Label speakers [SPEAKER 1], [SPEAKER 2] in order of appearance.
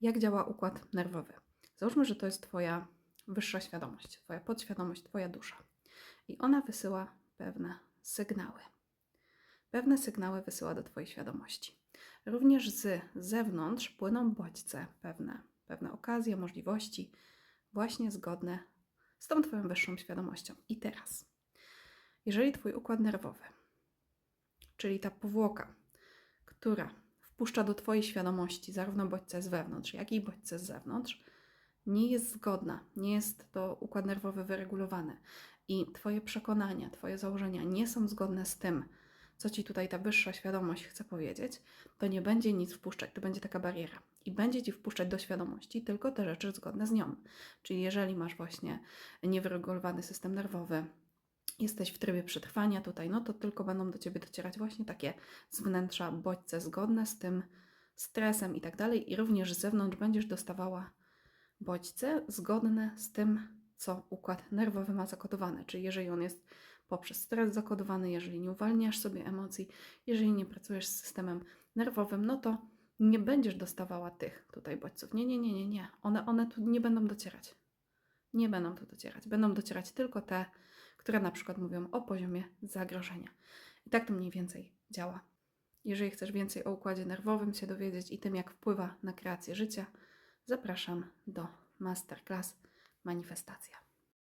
[SPEAKER 1] jak działa układ nerwowy. Załóżmy, że to jest Twoja wyższa świadomość, Twoja podświadomość, Twoja dusza. I ona wysyła pewne sygnały. Pewne sygnały wysyła do Twojej świadomości. Również z zewnątrz płyną bodźce pewne, pewne okazje, możliwości, właśnie zgodne z tą Twoją wyższą świadomością. I teraz, jeżeli Twój układ nerwowy, czyli ta powłoka, która wpuszcza do Twojej świadomości zarówno bodźce z wewnątrz, jak i bodźce z zewnątrz, nie jest zgodna, nie jest to układ nerwowy wyregulowany i Twoje przekonania, Twoje założenia nie są zgodne z tym, co Ci tutaj ta wyższa świadomość chce powiedzieć, to nie będzie nic wpuszczać, to będzie taka bariera. I będzie Ci wpuszczać do świadomości tylko te rzeczy zgodne z nią. Czyli jeżeli masz właśnie niewyregulowany system nerwowy, jesteś w trybie przetrwania tutaj, no to tylko będą do Ciebie docierać właśnie takie z wnętrza bodźce zgodne z tym stresem i tak dalej. I również z zewnątrz będziesz dostawała bodźce zgodne z tym, co układ nerwowy ma zakodowane. Czyli jeżeli on jest poprzez stres zakodowany, jeżeli nie uwalniasz sobie emocji, jeżeli nie pracujesz z systemem nerwowym, no to nie będziesz dostawała tych tutaj bodźców. Nie, nie, nie, nie, nie. One, one tu nie będą docierać. Nie będą tu docierać. Będą docierać tylko te, które na przykład mówią o poziomie zagrożenia. I tak to mniej więcej działa. Jeżeli chcesz więcej o układzie nerwowym się dowiedzieć i tym, jak wpływa na kreację życia, zapraszam do masterclass Manifestacja.